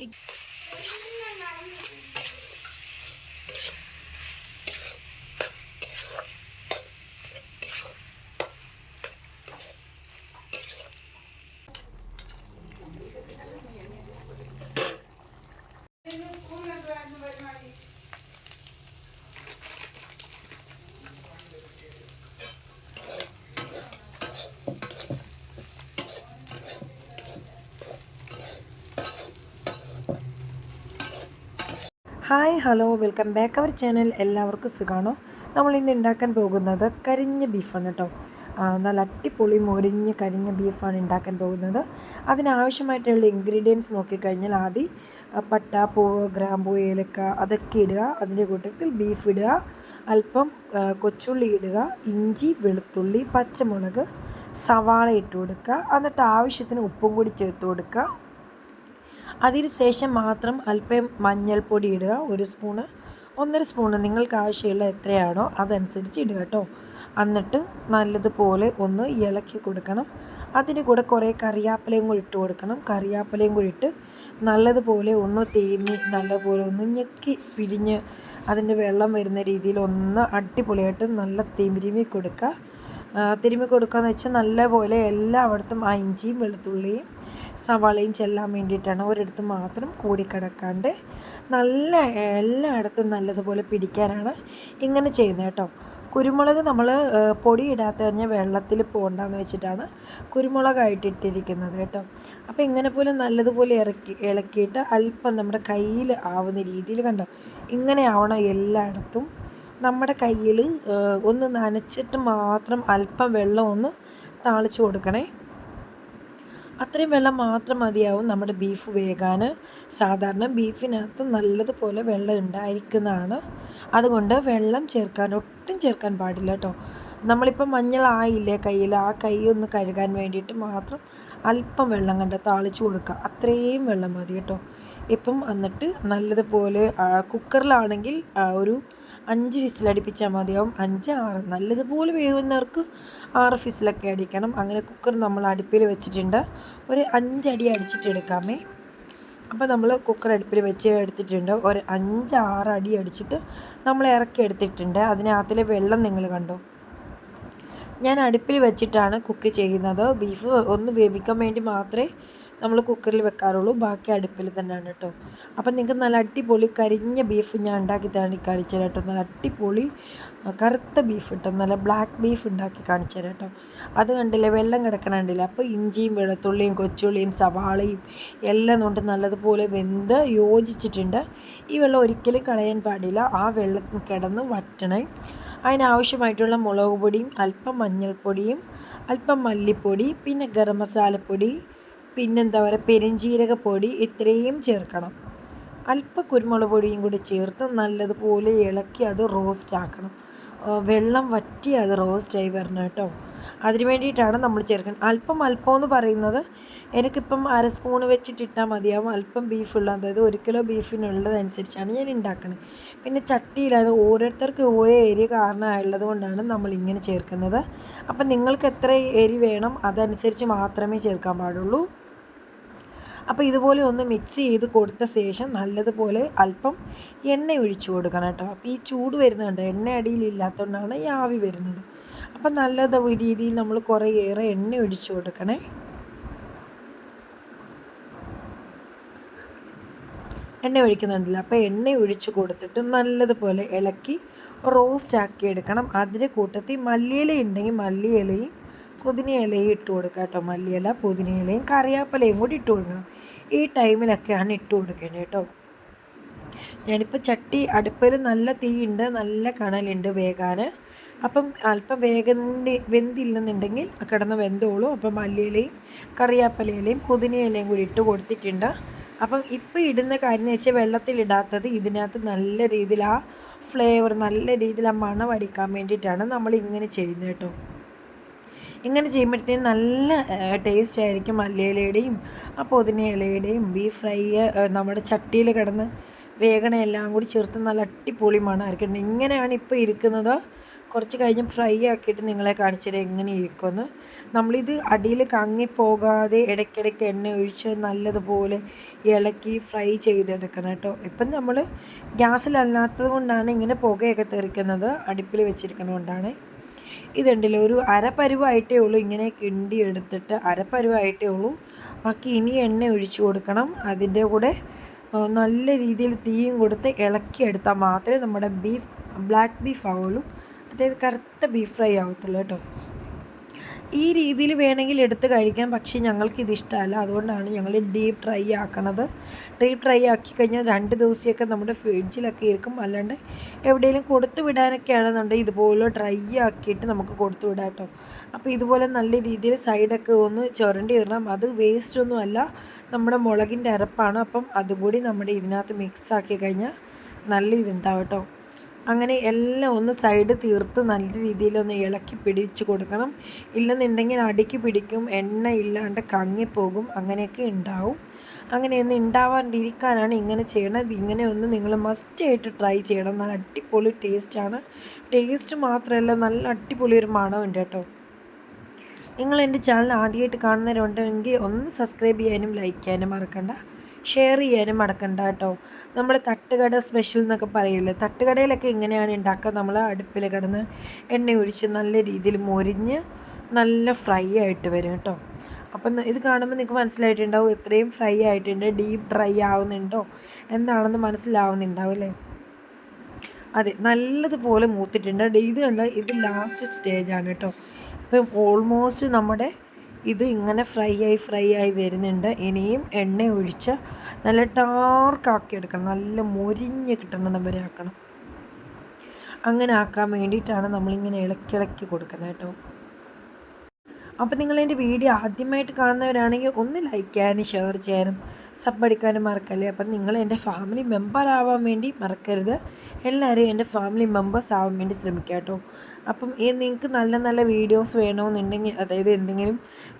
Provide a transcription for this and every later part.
Ich... hi hello welcome back our channel. എല്ലാവർക്കും സുഖമാണോ? നമ്മൾ ഇന്ന് ഉണ്ടാക്കാൻ പോകുന്നത് കരിഞ്ഞ ബീഫാണ് കേട്ടോ. നല്ല അട്ടിപ്പൊളി മൊരിഞ്ഞ് കരിഞ്ഞ ബീഫാണ് ഉണ്ടാക്കാൻ പോകുന്നത്. അതിനാവശ്യമായിട്ടുള്ള ഇൻഗ്രീഡിയൻസ് നോക്കിക്കഴിഞ്ഞാൽ ആദ്യം പട്ട പൂവ് ഗ്രാമ്പൂ ഏലക്ക അതൊക്കെ ഇടുക. അതിന്റെ കൂട്ടത്തിൽ ബീഫ് ഇടുക. അല്പം കൊച്ചുള്ളി ഇടുക. ഇഞ്ചി വെളുത്തുള്ളി പച്ചമുളക് സവാള ഇട്ട് കൊടുക്കുക. എന്നിട്ട് ആവശ്യത്തിന് ഉപ്പും കൂടി ചേർത്ത് കൊടുക്കുക. അതിന് ശേഷം മാത്രം അല്പം മഞ്ഞൾപ്പൊടി ഇടുക ഒരു സ്പൂണ്. ഒന്നര സ്പൂണ് നിങ്ങൾക്ക് ആവശ്യമുള്ള എത്രയാണോ അതനുസരിച്ച് ഇടുക കേട്ടോ. എന്നിട്ട് നല്ലതുപോലെ ഒന്ന് ഇളക്കി കൊടുക്കണം. അതിന് കൂടെ കുറേ കറിയാപ്പിലയും കൂടി ഇട്ട് കൊടുക്കണം. കറിയാപ്പിലയും കൂടി ഇട്ട് നല്ലതുപോലെ ഒന്ന് തേമി നല്ലതുപോലെ ഒന്ന് ഞെക്കി പിഴിഞ്ഞ് അതിന്റെ വെള്ളം വരുന്ന രീതിയിൽ ഒന്ന് അടിപൊളിയായിട്ട് നല്ല തിരുമി കൊടുക്കുക. തിരുമി കൊടുക്കുക എന്ന് വെച്ചാൽ നല്ലപോലെ എല്ലായിടത്തും ആ ഇഞ്ചിയും വെളുത്തുള്ളിയും സവാളയും ചെല്ലാൻ വേണ്ടിയിട്ടാണ് ഒരിടത്ത് മാത്രം കൂടിക്കിടക്കാണ്ട് നല്ല എല്ലായിടത്തും നല്ലതുപോലെ പിടിക്കാനാണ് ഇങ്ങനെ ചെയ്യുന്നത് കേട്ടോ. കുരുമുളക് നമ്മൾ പൊടി ഇടാത്ത തന്നെ വെള്ളത്തിൽ പോകണ്ടെന്ന് വെച്ചിട്ടാണ് കുരുമുളകായിട്ട് ഇട്ടിരിക്കുന്നത് കേട്ടോ. അപ്പോൾ ഇങ്ങനെ പോലെ നല്ലതുപോലെ ഇറക്കി ഇളക്കിയിട്ട് അല്പം നമ്മുടെ കയ്യിൽ ആവുന്ന രീതിയിൽ കണ്ടോ? ഇങ്ങനെ ആവണം എല്ലായിടത്തും. നമ്മുടെ കയ്യിൽ ഒന്ന് നനച്ചിട്ട് മാത്രം അല്പം വെള്ളം ഒന്ന് താളിച്ച് കൊടുക്കണേ. അത്രയും വെള്ളം മാത്രം മതിയാവും നമ്മുടെ ബീഫ് വേകാൻ സാധാരണ ബീഫിനകത്ത് നല്ലതുപോലെ വെള്ളം ഉണ്ടായിരിക്കുന്നതാണ്. അതുകൊണ്ട് വെള്ളം ചേർക്കാൻ ഒട്ടും ചേർക്കാൻ പാടില്ല കേട്ടോ നമ്മളിപ്പോൾ മഞ്ഞളായില്ലേ കയ്യിൽ ആ കൈ ഒന്ന് കഴുകാൻ വേണ്ടിയിട്ട് മാത്രം അല്പം വെള്ളം കണ്ട് താളിച്ച് കൊടുക്കുക. അത്രയും വെള്ളം മതി കേട്ടോ ഇപ്പം എന്നിട്ട് നല്ലതുപോലെ കുക്കറിലാണെങ്കിൽ ഒരു അഞ്ച് വിസിലടിപ്പിച്ചാൽ മതിയാവും. അഞ്ച് ആറ്. നല്ലതുപോലെ വേവുന്നവർക്ക് ആറ് വിസിലൊക്കെ അടിക്കണം. അങ്ങനെ കുക്കർ നമ്മൾ അടുപ്പിൽ വെച്ചിട്ടുണ്ട്. ഒരു അഞ്ചടി അടിച്ചിട്ട് എടുക്കാമേ. അപ്പോൾ നമ്മൾ കുക്കർ അടുപ്പിൽ വെച്ച് എടുത്തിട്ടുണ്ട്. ഒരു അഞ്ച് ആറ് അടി അടിച്ചിട്ട് നമ്മൾ ഇറക്കി എടുത്തിട്ടുണ്ട്. അതിനകത്തിലെ വെള്ളം നിങ്ങൾ കണ്ടോ? ഞാൻ അടുപ്പിൽ വെച്ചിട്ടാണ് കുക്ക് ചെയ്യുന്നത്. ബീഫ് ഒന്ന് വേവിക്കാൻ വേണ്ടി മാത്രമേ നമ്മൾ കുക്കറിൽ വെക്കാറുള്ളൂ. ബാക്കി അടുപ്പിൽ തന്നെയാണ് കേട്ടോ. അപ്പം നിങ്ങൾക്ക് നല്ല അടിപൊളി കരിഞ്ഞ ബീഫ് ഞാൻ ഉണ്ടാക്കി തന്നെ കാണിച്ചു തരാം കേട്ടോ. നല്ല അടിപൊളി കറുത്ത ബീഫ് കിട്ടും. നല്ല ബ്ലാക്ക് ബീഫ് ഉണ്ടാക്കി കാണിച്ചു തരാം കേട്ടോ. അത് കണ്ടില്ലേ വെള്ളം കിടക്കണ അപ്പോൾ ഇഞ്ചിയും വെളുത്തുള്ളിയും കൊച്ചുള്ളിയും സവാളയും എല്ലാം കൊണ്ട് നല്ലതുപോലെ വെന്ത് യോജിച്ചിട്ടുണ്ട്. ഈ വെള്ളം ഒരിക്കലും കളയാൻ പാടില്ല. ആ വെള്ളം കിടന്ന് വറ്റണേ. അതിനാവശ്യമായിട്ടുള്ള മുളക് പൊടിയും അല്പം മഞ്ഞൾപ്പൊടിയും അല്പം മല്ലിപ്പൊടി പിന്നെ ഗരം മസാലപ്പൊടി പിന്നെന്താ പറയുക പെരിഞ്ജീരകപ്പൊടി ഇത്രയും ചേർക്കണം. അല്പ കുരുമുളക് പൊടിയും കൂടി ചേർത്ത് നല്ലതുപോലെ ഇളക്കി അത് റോസ്റ്റ് ആക്കണം. വെള്ളം വറ്റി അത് റോസ്റ്റായി വരണം കേട്ടോ. അതിന് വേണ്ടിയിട്ടാണ് നമ്മൾ ചേർക്കുന്നത്. അല്പം അല്പം എന്ന് പറയുന്നത് എനിക്കിപ്പം അര സ്പൂണ് വെച്ചിട്ട് ഇട്ടാൽ മതിയാവും. അല്പം ബീഫുള്ള അതായത് ഒരു കിലോ ബീഫിനുള്ളതനുസരിച്ചാണ് ഞാൻ ഉണ്ടാക്കുന്നത് പിന്നെ ചട്ടിയിൽ അത് ഓരോരുത്തർക്ക് ഓരോ എരി കാരണമായുള്ളത് കൊണ്ടാണ് നമ്മൾ ഇങ്ങനെ ചേർക്കുന്നത്. അപ്പം നിങ്ങൾക്ക് എത്ര എരി വേണം അതനുസരിച്ച് മാത്രമേ ചേർക്കാൻ പാടുള്ളൂ. അപ്പോൾ ഇതുപോലെ ഒന്ന് മിക്സ് ചെയ്ത് കൊടുത്ത ശേഷം നല്ലതുപോലെ അല്പം എണ്ണ ഒഴിച്ചു കൊടുക്കണം കേട്ടോ. അപ്പോൾ ഈ ചൂട് വരുന്നുണ്ട് എണ്ണ അടിയിലില്ലാത്തതുകൊണ്ടാണ് ഈ ആവി വരുന്നത്. അപ്പം നല്ലത് രീതിയിൽ നമ്മൾ കുറേയേറെ എണ്ണ ഒഴിച്ചു കൊടുക്കണേ. എണ്ണ ഒഴിക്കുന്നുണ്ടല്ലോ. അപ്പോൾ എണ്ണ ഒഴിച്ച് കൊടുത്തിട്ട് നല്ലതുപോലെ ഇളക്കി റോസ്റ്റ് ആക്കി എടുക്കണം. അതിന്റെ കൂട്ടത്തിൽ മല്ലിയില ഉണ്ടെങ്കിൽ മല്ലിയിലയും പുതിനയിലയും ഇട്ട് കൊടുക്കാം കേട്ടോ. മല്ലിയില പുതിനയിലയും കറിവേപ്പിലയും കൂടി ഇട്ട് കൊടുക്കണം. ഈ ടൈമിലൊക്കെയാണ് ഇട്ട് കൊടുക്കേണ്ടത് കേട്ടോ. ഞാനിപ്പോൾ ചട്ടി അടുപ്പിൽ നല്ല തീ ഉണ്ട് നല്ല കണലുണ്ട് വേകാൻ. അപ്പം അല്പം വേഗന്തി വെന്തില്ലെന്നുണ്ടെങ്കിൽ കിടന്ന് വെന്തോളൂ. അപ്പം മല്ലിയിലയും കറിയാപ്പലയിലയും പുതിനയിലയും കൂടി ഇട്ട് കൊടുത്തിട്ടുണ്ട്. അപ്പം ഇപ്പം ഇടുന്ന കാര്യം എന്ന് വെച്ചാൽ വെള്ളത്തിലിടാത്തത് ഇതിനകത്ത് നല്ല രീതിയിൽ ആ ഫ്ലേവർ നല്ല രീതിയിൽ ആ മണം അടിക്കാൻ വേണ്ടിയിട്ടാണ് നമ്മൾ ഇങ്ങനെ ചെയ്യുന്നത് കേട്ടോ. ഇങ്ങനെ ചെയ്യുമ്പോഴത്തേക്കും നല്ല ടേസ്റ്റ് ആയിരിക്കും മല്ലിയിലയുടെയും ആ പൊതിന ഇലയുടെയും ബീഫ് ഫ്രൈ നമ്മുടെ ചട്ടിയിൽ കിടന്ന് വേഗണ എല്ലാം കൂടി ചേർത്ത് നല്ല അടിപൊളി മണമായിരിക്കും ഇങ്ങനെയാണ് ഇപ്പോൾ ഇരിക്കുന്നത്. കുറച്ച് കഴിഞ്ഞ് ഫ്രൈ ആക്കിയിട്ട് നിങ്ങളെ കാണിച്ചത് എങ്ങനെ ഇരിക്കുമെന്ന്. നമ്മളിത് അടിയിൽ കങ്ങിപ്പോകാതെ ഇടയ്ക്കിടയ്ക്ക് എണ്ണ ഒഴിച്ച് നല്ലതുപോലെ ഇളക്കി ഫ്രൈ ചെയ്തെടുക്കണം കേട്ടോ. ഇപ്പം നമ്മൾ ഗ്യാസിലല്ലാത്തത് കൊണ്ടാണ് ഇങ്ങനെ പുകയൊക്കെ തെറിക്കുന്നത്. അടുപ്പിൽ വെച്ചിരിക്കുന്നതുകൊണ്ടാണ് ഇതുണ്ടല്ലോ ഒരു അരപ്പരുവായിട്ടേ ഉള്ളൂ ഇങ്ങനെ കിണ്ടി എടുത്തിട്ട് അരപ്പരുവായിട്ടേ ഉള്ളൂ. ബാക്കി ഇനി എണ്ണ ഒഴിച്ച് കൊടുക്കണം. അതിന്റെ കൂടെ നല്ല രീതിയിൽ തീയും കൊടുത്ത് ഇളക്കിയെടുത്താൽ മാത്രമേ നമ്മുടെ ബീഫ് ബ്ലാക്ക് ബീഫ് ആവുള്ളൂ. അതായത് കറുത്ത ബീഫ് ഫ്രൈ ആവത്തുള്ളൂ കേട്ടോ. ഈ രീതിയിൽ വേണമെങ്കിൽ എടുത്ത് കഴിക്കാം പക്ഷേ ഞങ്ങൾക്ക് ഇത് ഇഷ്ടമല്ല. അതുകൊണ്ടാണ് ഞങ്ങൾ ഡീപ്പ് ഡ്രൈ ആക്കണത്. ഡീപ്പ് ഡ്രൈ ആക്കി കഴിഞ്ഞാൽ രണ്ട് ദിവസമൊക്കെ നമ്മുടെ ഫ്രിഡ്ജിലൊക്കെ ഇരിക്കും. അല്ലാണ്ട് എവിടെയെങ്കിലും കൊടുത്തു വിടാനൊക്കെ ആണെന്നുണ്ടെങ്കിൽ ഇതുപോലെ ഡ്രൈ ആക്കിയിട്ട് നമുക്ക് കൊടുത്തു വിടാം കേട്ടോ. അപ്പോൾ ഇതുപോലെ നല്ല രീതിയിൽ സൈഡൊക്കെ ഒന്ന് ചുരണ്ടി ഇടണം. അത് വേസ്റ്റ് ഒന്നും അല്ല. നമ്മുടെ മുളകിന്റെ അരപ്പാണ്. അപ്പം അതുകൂടി നമ്മുടെ ഇതിനകത്ത് മിക്സ് ആക്കി കഴിഞ്ഞാൽ നല്ല ഇതുണ്ടാവും കേട്ടോ. അങ്ങനെ എല്ലാം ഒന്ന് സൈഡ് തീർത്ത് നല്ല രീതിയിലൊന്ന് ഇളക്കി പിടിച്ച് കൊടുക്കണം. ഇല്ലെന്നുണ്ടെങ്കിൽ അടിക്ക് പിടിക്കും എണ്ണ ഇല്ലാണ്ട് കങ്ങിപ്പോകും അങ്ങനെയൊക്കെ ഉണ്ടാവും. അങ്ങനെയൊന്നും ഉണ്ടാവാണ്ടിരിക്കാനാണ് ഇങ്ങനെ ചെയ്യണത്. ഇങ്ങനെ ഒന്ന് നിങ്ങൾ മസ്റ്റായിട്ട് ട്രൈ ചെയ്യണം. നല്ല അടിപൊളി ടേസ്റ്റാണ് ടേസ്റ്റ് മാത്രമല്ല നല്ല അടിപൊളി ഒരു മണമുണ്ട് കേട്ടോ. നിങ്ങൾ എന്റെ ചാനൽ ആദ്യമായിട്ട് കാണുന്നവരുണ്ടെങ്കിൽ ഒന്ന് സബ്സ്ക്രൈബ് ചെയ്യാനും ലൈക്ക് ചെയ്യാനും മറക്കണ്ട. ഷെയർ ചെയ്യാനും മടക്കണ്ട കേട്ടോ നമ്മൾ തട്ടുകട സ്പെഷ്യൽ എന്നൊക്കെ പറയില്ലേ തട്ടുകടയിലൊക്കെ ഇങ്ങനെയാണ് ഉണ്ടാക്കുക നമ്മൾ അടുപ്പിൽ കിടന്ന് എണ്ണ ഒഴിച്ച് നല്ല രീതിയിൽ മൊരിഞ്ഞ് നല്ല ഫ്രൈ ആയിട്ട് വരും കേട്ടോ അപ്പം ഇത് കാണുമ്പോൾ നിങ്ങൾക്ക് മനസ്സിലായിട്ടുണ്ടാവും ഇത്രയും ഫ്രൈ ആയിട്ടുണ്ട് ഡീപ്പ് ഡ്രൈ ആവുന്നുണ്ടോ? എന്താണെന്ന് മനസ്സിലാവുന്നുണ്ടാവും അല്ലേ? അതെ നല്ലതുപോലെ മൂത്തിട്ടുണ്ട്. ഇത് കണ്ട ഇത് ലാസ്റ്റ് സ്റ്റേജാണ് കേട്ടോ ഇപ്പം ഓൾമോസ്റ്റ് നമ്മുടെ ഇത് ഇങ്ങനെ ഫ്രൈ ആയി ഫ്രൈ ആയി വരുന്നുണ്ട്. ഇനിയും എണ്ണ ഒഴിച്ച് നല്ല ഡാർക്കാക്കി എടുക്കണം. നല്ല മൊരിഞ്ഞ് കിട്ടുന്ന വരെ ആക്കണം. അങ്ങനെ ആക്കാൻ വേണ്ടിയിട്ടാണ് നമ്മളിങ്ങനെ ഇളക്കി ഇളക്കി കൊടുക്കുന്നത് കേട്ടോ. അപ്പോൾ നിങ്ങൾ എന്റെ വീഡിയോ ആദ്യമായിട്ട് കാണുന്നവരാണെങ്കിൽ ഒന്ന് ലൈക്ക് ചെയ്യാനും ഷെയർ ചെയ്യാനും സബ് അടിക്കാനും മറക്കല്ലേ? അപ്പം നിങ്ങൾ എന്റെ ഫാമിലി മെമ്പർ ആവാൻ വേണ്ടി മറക്കരുത്. എല്ലാവരും എന്റെ ഫാമിലി മെമ്പേഴ്സ് ആവാൻ വേണ്ടി ശ്രമിക്കുക കേട്ടോ. അപ്പം ഈ നിങ്ങൾക്ക് നല്ല നല്ല വീഡിയോസ് വേണമെന്നുണ്ടെങ്കിൽ അതായത് എന്തെങ്കിലും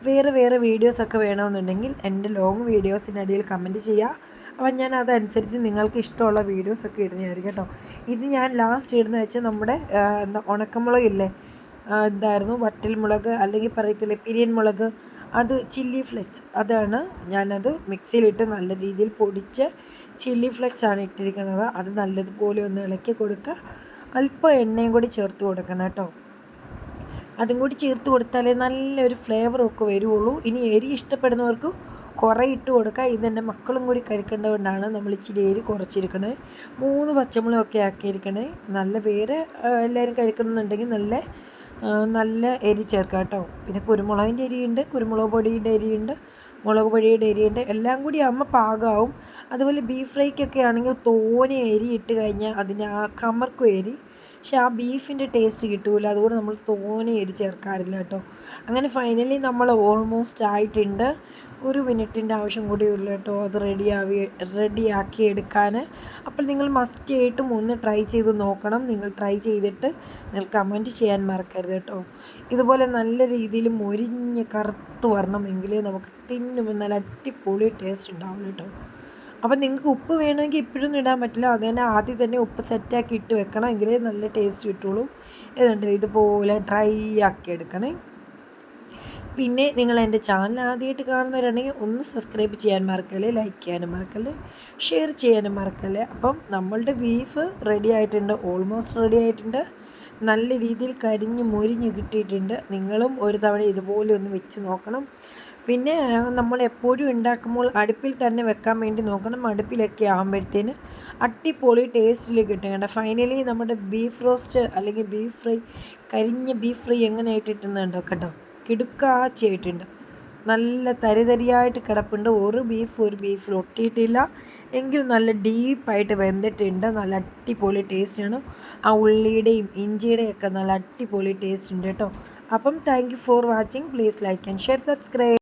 വേറെ വേറെ വീഡിയോസൊക്കെ വേണമെന്നുണ്ടെങ്കിൽ എന്റെ ലോങ് വീഡിയോസിന്റെ അടിയിൽ കമന്റ് ചെയ്യുക. അപ്പം ഞാൻ അതനുസരിച്ച് നിങ്ങൾക്ക് ഇഷ്ടമുള്ള വീഡിയോസൊക്കെ ഇടുന്നതായിരിക്കും കേട്ടോ. ഇത് ഞാൻ ലാസ്റ്റ് ഇടുന്ന വെച്ചാൽ നമ്മുടെ എന്താ ഉണക്കമുളക് ഇല്ലേ? എന്തായിരുന്നു? വറ്റൽ മുളക് അല്ലെങ്കിൽ പറയത്തില്ലേ? പിരിയൻ മുളക്. അത് ചില്ലി ഫ്ലെക്സ്. അതാണ് ഞാനത് മിക്സിയിലിട്ട് നല്ല രീതിയിൽ പൊടിച്ച് ചില്ലി ഫ്ലെക്സ് ആണ് ഇട്ടിരിക്കുന്നത്. അത് നല്ലതുപോലെ ഒന്ന് ഇളക്കി കൊടുക്കുക. അല്പം എണ്ണയും കൂടി ചേർത്ത് കൊടുക്കണം കേട്ടോ. അതും കൂടി ചേർത്ത് കൊടുത്താലേ നല്ലൊരു ഫ്ലേവറൊക്കെ വരുള്ളൂ ഇനി എരി ഇഷ്ടപ്പെടുന്നവർക്ക് കുറേ ഇട്ട് കൊടുക്കുക. ഇതെന്റെ മക്കളും കൂടി കഴിക്കേണ്ടതുകൊണ്ടാണ് നമ്മൾ ഇച്ചിരി എരി കുറച്ചിരിക്കണേ. മൂന്ന് പച്ചമുളകൊക്കെ ആക്കിയിരിക്കണേ. നല്ല പേര് എല്ലാവരും കഴിക്കണമെന്നുണ്ടെങ്കിൽ നല്ല നല്ല എരി ചേർക്കാം കേട്ടോ. പിന്നെ കുരുമുളകിന്റെ എരിയുണ്ട് കുരുമുളക് പൊടിയുടെ എരിയുണ്ട് മുളക് പൊടിയുടെ എരിയുണ്ട്. എല്ലാം കൂടി അമ്മ പാകമാവും അതുപോലെ ബീഫ് ഫ്രൈക്കൊക്കെ ആണെങ്കിൽ തോനെ എരി ഇട്ട് കഴിഞ്ഞാൽ അതിന് ആ കമർക്കും എരി. പക്ഷെ ആ ബീഫിന്റെ ടേസ്റ്റ് കിട്ടൂല. അതുകൊണ്ട് നമ്മൾ തോനെ എരി ചേർക്കാറില്ല കേട്ടോ. അങ്ങനെ ഫൈനലി നമ്മൾ ഓൾമോസ്റ്റ് ആയിട്ടുണ്ട്. ഒരു മിനിറ്റിന്റെ ആവശ്യം കൂടി ഉള്ളൂ കേട്ടോ. അത് റെഡി റെഡിയാവി റെഡിയാക്കി എടുക്കാൻ അപ്പോൾ നിങ്ങൾ മസ്റ്റ് ആയിട്ടും ഒന്ന് ട്രൈ ചെയ്ത് നോക്കണം. നിങ്ങൾ ട്രൈ ചെയ്തിട്ട് നിങ്ങൾ കമന്റ് ചെയ്യാൻ മറക്കരുത് കേട്ടോ. ഇതുപോലെ നല്ല രീതിയിൽ മൊരിഞ്ഞ് കറുത്ത് വരണമെങ്കിൽ നമുക്ക് തിന്നുമ്പോൾ നല്ല അടിപൊളി ടേസ്റ്റ് ഉണ്ടാവും കേട്ടോ. അപ്പം നിങ്ങൾക്ക് ഉപ്പ് വേണമെങ്കിൽ ഇപ്പോഴൊന്നും ഇടാൻ പറ്റില്ല. അത് തന്നെ ആദ്യം തന്നെ ഉപ്പ് സെറ്റാക്കി ഇട്ട് വെക്കണം. എങ്കിലേ നല്ല ടേസ്റ്റ് കിട്ടുള്ളൂ. ഏതുണ്ട് ഇതുപോലെ ഡ്രൈ ആക്കി എടുക്കണേ. പിന്നെ നിങ്ങൾ എന്റെ ചാനൽ ആദ്യമായിട്ട് കാണുന്നവരാണെങ്കിൽ ഒന്ന് സബ്സ്ക്രൈബ് ചെയ്യാൻ മറക്കല്ലേ ലൈക്ക് ചെയ്യാനും മറക്കല്ലേ ഷെയർ ചെയ്യാനും മറക്കല്ലേ. അപ്പം നമ്മളുടെ ബീഫ് റെഡി ആയിട്ടുണ്ട് ഓൾമോസ്റ്റ് റെഡി ആയിട്ടുണ്ട്. നല്ല രീതിയിൽ കരിഞ്ഞ് മൊരിഞ്ഞ് കിട്ടിയിട്ടുണ്ട്. നിങ്ങളും ഒരു തവണ ഇതുപോലെ ഒന്ന് വെച്ച് നോക്കണം. പിന്നെ നമ്മൾ എപ്പോഴും ഉണ്ടാക്കുമ്പോൾ അടുപ്പിൽ തന്നെ വെക്കാൻ വേണ്ടി നോക്കണം. അടുപ്പിലൊക്കെ ആകുമ്പോഴത്തേന് അട്ടിപ്പൊളി ടേസ്റ്റിൽ കിട്ടും ഫൈനലി നമ്മുടെ ബീഫ് റോസ്റ്റ് അല്ലെങ്കിൽ ബീഫ് ഫ്രൈ കരിഞ്ഞ ബീഫ് ഫ്രൈ എങ്ങനെ ആയിട്ടിട്ടുന്നുണ്ടോ കേട്ടോ കിടുക്കാച്ചയായിട്ടുണ്ട്. നല്ല തരിതരിയായിട്ട് കിടപ്പുണ്ട്. ഒരു ബീഫ് ഒരു ബീഫ് ഒട്ടിയിട്ടില്ല എങ്കിൽ നല്ല ഡീപ്പായിട്ട് വെന്തിട്ടുണ്ട്. നല്ല അടിപൊളി ടേസ്റ്റാണ് ആ ഉള്ളിയുടെയും ഇഞ്ചിയുടെയും ഒക്കെ നല്ല അടിപൊളി ടേസ്റ്റ് ഉണ്ട് കേട്ടോ. അപ്പം thank you for watching please like and share subscribe